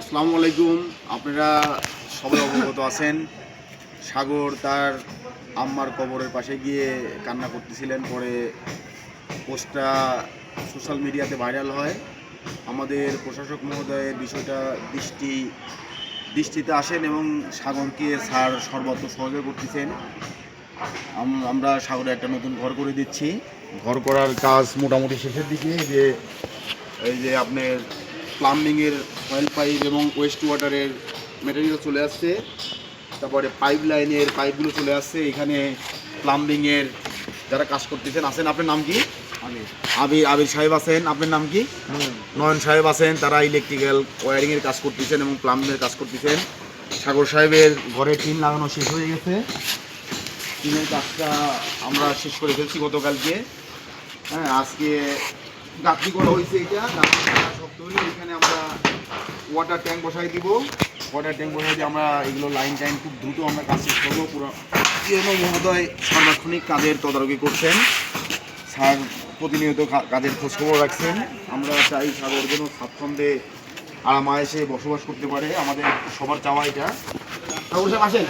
আসসালামু আলাইকুম। আপনারা সবাই অবগত আছেন। সাগর তার আম্মার কবরের পাশে গিয়ে কান্না করতেছিলেন পরে পোস্টটা সোশ্যাল মিডিয়াতে ভাইরাল হয়। আমাদের প্রশাসক মহোদয়ের বিষয়টা দৃষ্টি দৃষ্টিতে আসেন এবং সাগরকে স্যার সর্বত্র সহযোগ করতেছেন। আমরা সাগরে একটা নতুন ঘর করে দিচ্ছি। ঘর করার কাজ মোটামুটি শেষের দিকে যে এই যে আপনার প্লাম্বিংয়ের অয়েল পাইপ এবং ওয়েস্ট ওয়াটারের মেটেরিয়াল চলে আসছে। তারপরে পাইপ লাইনের পাইপগুলো চলে আসছে। এখানে প্লাম্বিংয়ের যারা কাজ করতেছেন আছেন আপনার নাম কি? আবির। আবির সাহেব আছেন আপনার নাম কি? নয়ন সাহেব আছেন তারা ইলেকট্রিক্যাল ওয়ারিংয়ের কাজ করতেছেন এবং প্লাম্বিংয়ের কাজ করতেছেন। সাগর সাহেবের ঘরে টিন লাগানো শেষ হয়ে গেছে। টিনের কাজটা আমরা শেষ করে ফেলছি গতকালকে। হ্যাঁ আজকে গাঁথনি করা হয়েছে এটা। গাঁথনি শক্ত হলে এখানে ওয়াটার ট্যাঙ্ক বসাই দিব। ওয়াটার ট্যাঙ্ক বসাই দিয়ে আমরা এগুলো লাইন টাইন খুব দ্রুত আমরা কাজ শেষ করব। পুরো ইউনো মহোদয় সার্বক্ষণিক কাজের তদারকি করছেন। স্যার প্রতিনিয়ত কাজের খোঁজখবর রাখছেন। আমরা চাই সাগর যেন স্বাচ্ছন্দ্যে আরামায়েসে বসবাস করতে পারে। আমাদের সবার চাওয়া এটা। আসেন।